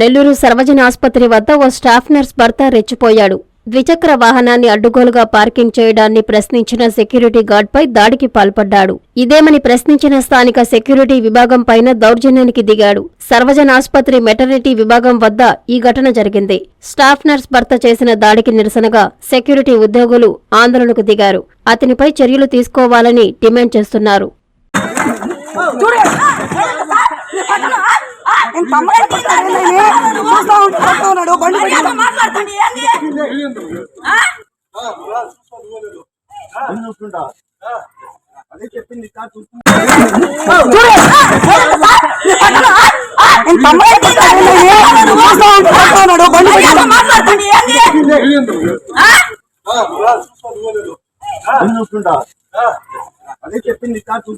నెల్లూరు సర్వజన ఆసుపత్రి వద్ద ఓ స్టాఫ్ నర్స్ భర్త రెచ్చిపోయాడు. ద్విచక్ర వాహనాన్ని అడ్డుగోలుగా పార్కింగ్ చేయడాన్ని ప్రశ్నించిన సెక్యూరిటీ గార్డ్పై దాడికి పాల్పడ్డాడు. ఇదేమని ప్రశ్నించిన స్థానిక సెక్యూరిటీ విభాగం పైన దౌర్జన్యానికి దిగాడు. సర్వజన ఆసుపత్రి మెటర్నిటీ విభాగం వద్ద ఈ ఘటన జరిగింది. స్టాఫ్ నర్స్ భర్త చేసిన దాడికి నిరసనగా సెక్యూరిటీ ఉద్యోగులు ఆందోళనకు దిగారు. అతనిపై చర్యలు తీసుకోవాలని డిమాండ్ చేస్తున్నారు. చూస్తా ఉంటా చూస్తా ఉన్నాడు బండి నేను తమ్ముడు చూస్తా ఉంటా చూస్తా ఉన్నాడు బండి అదే చెప్పింది కాదు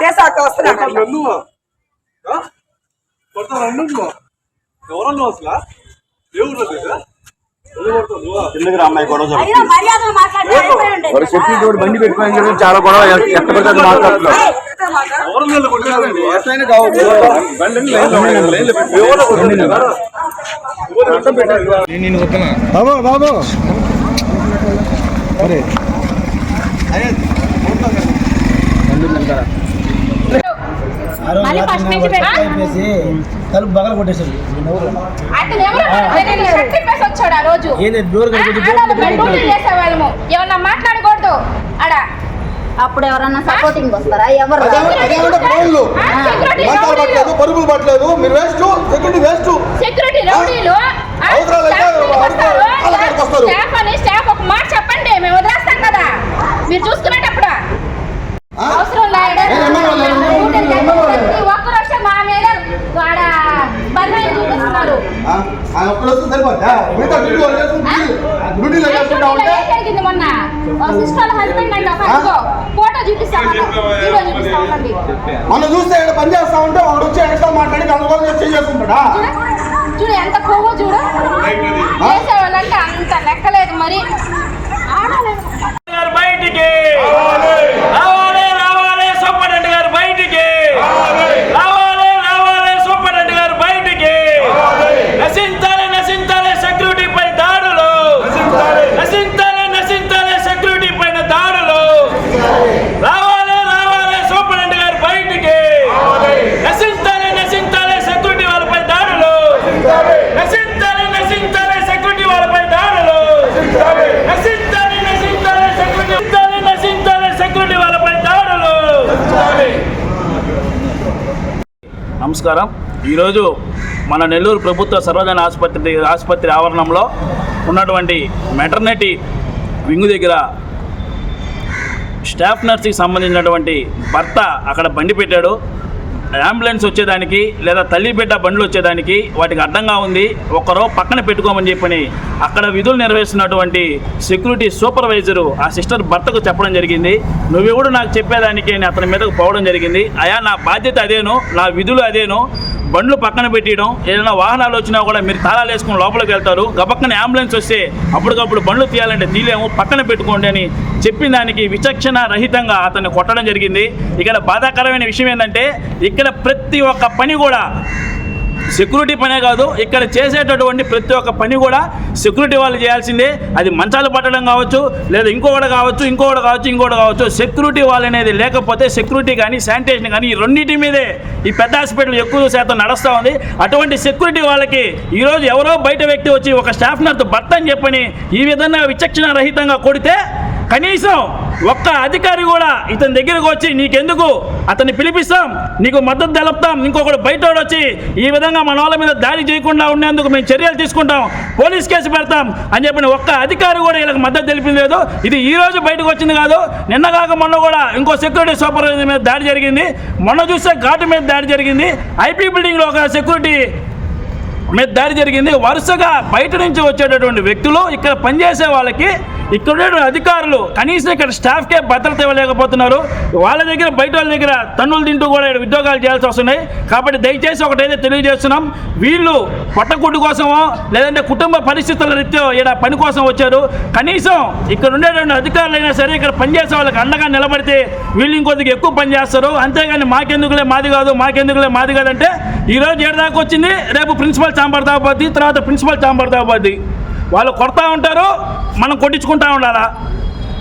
చేసాక వస్తున్నాడు ఎవరన్నా అసలు? దేవుడు బండి పెట్టుకోవడం గురించి చాలా గొడవ ఎక్కడ పడితే అక్కడ మాట్లాడుతున్నారు బాబు బాబు అరే తలుపు బగల కొట్టేసాడు వచ్చాడు ఆ రోజు. మాట్లాడకూడదు. ఆడ అప్పుడు ఎవరన్నా సపోర్టింగ్ వస్తారా? ఎవరు? అదేమంటే మంచాలు రౌడీలు. పట్టలేదు పరుగులు పట్టలేదు. మీరు వేస్ట్ సెక్యూరిటీ వేస్ట్. సెక్యూరిటీ రౌడీలు. ఆ, అవసరాలు అయితే స్టాఫ్ మీదకి వస్తారు. వాళ్ళ కాడికి వస్తారు. స్టాఫ్ అని స్టాఫ్ ఒక మాట చెప్పండి మేము వదిలేస్తాం కదా. మీరు చూసుకునేటప్పుడు. అవసరం లేదు. ప్రతి ఒక్కరు మా మీద బంధాలు చూపిస్తున్నారు? ఆయన సరిపోద్దా? మిగతా డ్యూటీ వాళ్ళు చేసుకుంటే డ్యూటీలో చేసుకుంటా ఉంటే ఏం జరిగింది మొన్న సిస్టర్ హస్బెండ్ అదిగో ఫోటో వీడియో మనం చూస్తే ఇక్కడ పని చేస్తా ఉంటే వాడు వచ్చి ఎక్స్ట్రా మాట్లాడి చేంజ్ చేసుకుంటాడా చూడు ఎంత కొవ్వు చూడు. చేసేవాళ్ళంటే. నమస్కారం. ఈరోజు మన నెల్లూరు ప్రభుత్వ సర్వజన ఆసుపత్రి ఆసుపత్రి ఆవరణంలో ఉన్నటువంటి మెటర్నిటీ వింగు దగ్గర స్టాఫ్ నర్స్కి సంబంధించినటువంటి భర్త అక్కడ బండి పెట్టాడు. అంబులెన్స్ వచ్చేదానికి లేదా తల్లి బిడ్డ బండ్లు వచ్చేదానికి వాటికి అడ్డంగా ఉంది. ఒకరో పక్కన పెట్టుకోమని చెప్పని అక్కడ విధులు నిర్వహిస్తున్నటువంటి సెక్యూరిటీ సూపర్వైజరు ఆ సిస్టర్ భర్తకు చెప్పడం జరిగింది. నువ్వెవడు నాకు చెప్పేదానికి నేను అతని మీదకు పోవడం జరిగింది. అయా నా బాధ్యత అదేను నా విధులు అదేను. బండ్లు పక్కన పెట్టియడం ఏదైనా వాహనాలు వచ్చినా కూడా మీరు తాళాలు వేసుకుని లోపలికి వెళ్తారు. గబక్కన అంబులెన్స్ వస్తే అప్పటికప్పుడు బండ్లు తీయాలంటే తీలేము పక్కన పెట్టుకోండి అని చెప్పిన దానికి విచక్షణ రహితంగా అతన్ని కొట్టడం జరిగింది. ఇక్కడ బాధాకరమైన విషయం ఏంటంటే ఇక్కడ ప్రతి ఒక్క పని కూడా సెక్యూరిటీ పనే కాదు ఇక్కడ చేసేటటువంటి ప్రతి ఒక్క పని కూడా సెక్యూరిటీ వాళ్ళు చేయాల్సిందే. అది మంచాలు పట్టడం కావచ్చు లేదా ఇంకోటి కావచ్చు ఇంకోటి కావచ్చు ఇంకోటి కావచ్చు. సెక్యూరిటీ వాళ్ళు అనేది లేకపోతే సెక్యూరిటీ కానీ శానిటేషన్ కానీ ఈ రెండింటి మీదే. ఈ పెద్ద హాస్పిటల్ ఎక్కువ శాతం నడుస్తూ ఉంది. అటువంటి సెక్యూరిటీ వాళ్ళకి ఈరోజు ఎవరో బయట వ్యక్తి వచ్చి ఒక స్టాఫ్ నర్సు భర్త అని చెప్పని ఈ విధంగా విచక్షణ రహితంగా కొడితే కనీసం ఒక్క అధికారి కూడా ఇతని దగ్గరకు వచ్చి నీకెందుకు? అతన్ని పిలిపిస్తాం నీకు మద్దతు తెలుపుతాం ఇంకొకడు బయట వచ్చి ఈ విధంగా మన వాళ్ళ మీద దాడి చేయకుండా ఉండేందుకు మేము చర్యలు తీసుకుంటాం పోలీస్ కేసు పెడతాం అని చెప్పిన ఒక్క అధికారి కూడా వీళ్ళకి మద్దతు తెలిపింది లేదు. ఇది ఈ రోజు బయటకు వచ్చింది కాదు నిన్న కాక మొన్న కూడా ఇంకో సెక్యూరిటీ సూపర్వైజర్ మీద దాడి జరిగింది. మొన్న చూస్తే ఘాటు మీద దాడి జరిగింది. ఐపీ బిల్డింగ్లో ఒక సెక్యూరిటీ మీద దాడి జరిగింది. వరుసగా బయట నుంచి వచ్చేటటువంటి వ్యక్తులు ఇక్కడ పనిచేసే వాళ్ళకి ఇక్కడ అధికారులు కనీసం ఇక్కడ స్టాఫ్కే భద్రత ఇవ్వలేకపోతున్నారు. వాళ్ళ దగ్గర బయట వాళ్ళ దగ్గర తన్నులు తింటూ కూడా ఇక్కడ ఉద్యోగాలు చేయాల్సి వస్తున్నాయి. కాబట్టి దయచేసి ఒకటైతే తెలియజేస్తున్నాం. వీళ్ళు పట్టకుట్టు కోసమో లేదంటే కుటుంబ పరిస్థితుల రీత్యా ఇక్కడ పని కోసం వచ్చారు. కనీసం ఇక్కడ ఉండేటువంటి అధికారులైనా సరే ఇక్కడ పనిచేసే వాళ్ళకి అండగా నిలబడితే వీళ్ళు ఇంకొద్దిగా ఎక్కువ పని చేస్తారు. అంతేగాని మాకెందుకులే మాది కాదు మాకెందుకులే మాది కాదంటే ఈరోజు ఏడు దాకా వచ్చింది రేపు ప్రిన్సిపల్ చాంబర్ దాకా తర్వాత ప్రిన్సిపల్ చాంబర్ దాకా వాళ్ళు కొడతా ఉంటారు మనం కొట్టించుకుంటా ఉండాలా?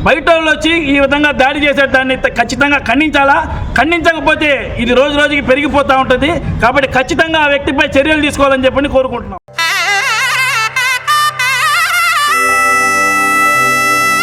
బయట వాళ్ళు వచ్చి ఈ విధంగా దాడి చేసే దాన్ని ఖచ్చితంగా ఖండించాలా? ఖండించకపోతే ఇది రోజు రోజుకి పెరిగిపోతూ ఉంటుంది. కాబట్టి ఖచ్చితంగా ఆ వ్యక్తిపై చర్యలు తీసుకోవాలని చెప్పని కోరుకుంటున్నాం.